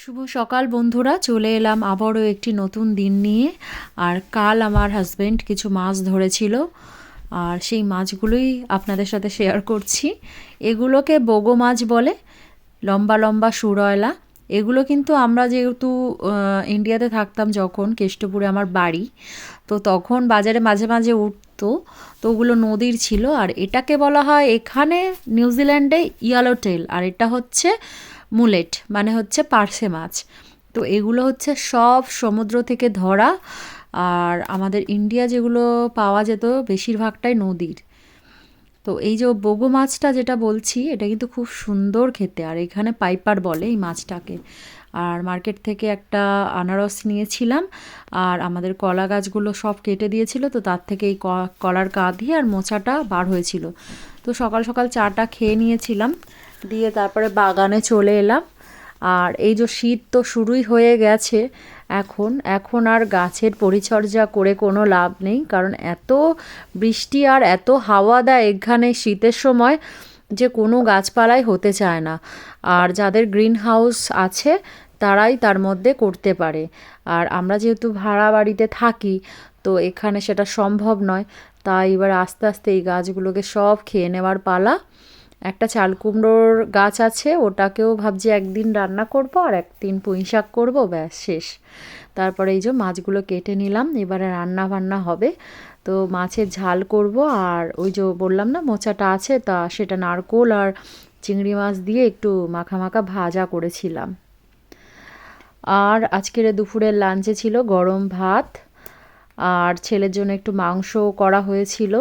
শুভ সকাল বন্ধুরা, চলে এলাম আবারও একটি নতুন দিন নিয়ে। আর কাল আমার হাজবেন্ড কিছু মাছ ধরেছিল, আর সেই মাছগুলোই আপনাদের সাথে শেয়ার করছি। এগুলোকে বগো মাছ বলে, লম্বা লম্বা সুরয়লা। এগুলো কিন্তু আমরা যেহেতু ইন্ডিয়াতে থাকতাম যখন, কেষ্টপুরে আমার বাড়ি, তো তখন বাজারে মাঝে মাঝে উঠতো, তো ওগুলো নদীর ছিল। আর এটাকে বলা হয় এখানে নিউজিল্যান্ডে ইয়েলো টেল আর এটা হচ্ছে মুলেট মানে হচ্ছে পার্সে মাছ। তো এগুলো হচ্ছে সব সমুদ্র থেকে ধরা, আর আমাদের ইন্ডিয়া যেগুলো পাওয়া যেত বেশিরভাগটাই নদীর। তো এই যে বগো মাছটা যেটা বলছি, এটা কিন্তু খুব সুন্দর খেতে, আর এখানে পাইপার বলে এই মাছটাকে। আর মার্কেট থেকে একটা আনারস নিয়েছিলাম, আর আমাদের কলা গাছগুলো সব কেটে দিয়েছিল, তো তার থেকে এই কলার কাঁধি আর মোচাটা বার হয়েছিল। তো সকাল সকাল চাটা খেয়ে নিয়েছিলাম দিয়ে তারপরে বাগানে চলে এলাম। আর এই যে শীত তো শুরুই হয়ে গেছে এখন এখন আর গাছের পরিচর্যা করে কোনো লাভ নেই। কারণ এত বৃষ্টি আর এত হাওয়া দেয় এখানে শীতের সময় যে কোনো গাছপালাই হতে চায় না। আর যাদের গ্রিন হাউস আছে, তারাই তার মধ্যে করতে পারে। আর আমরা যেহেতু ভাড়া বাড়িতে থাকি, তো এখানে সেটা সম্ভব নয়। তাই এবার আস্তে আস্তে এই গাছগুলোকে সব খেয়ে নেওয়ার পালা। একটা চাল কুমড়োর গাছ আছে, ওটাকেও ভাবছি একদিন রান্না করব আর একদিন পুঁই শাক করব, ব্যাস শেষ। তারপরে এই যে মাছগুলো কেটে নিলাম, এবারে রান্না বান্না হবে। তো মাছের ঝাল করব আর ওই যে বললাম না, মোচাটা আছে তা সেটা নারকোল আর চিংড়ি মাছ দিয়ে একটু মাখা মাখা ভাজা করেছিলাম। আর আজকের দুপুরের লাঞ্চে ছিল গরম ভাত, আর ছেলের জন্য একটু মাংস করা হয়েছিল।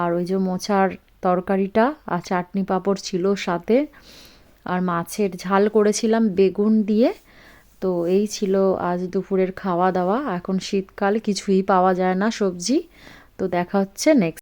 আর ওই যে মোচার তরকারিটা আর চাটনি পাঁপড় ছিল সাথে। আর মাছের ঝাল করেছিলাম বেগুন দিয়ে। তো এই ছিল আজ দুপুরের খাওয়া দাওয়া। এখন শীতকাল কিছুই পাওয়া যায় না সবজি। তো দেখা হচ্ছে নেক্সট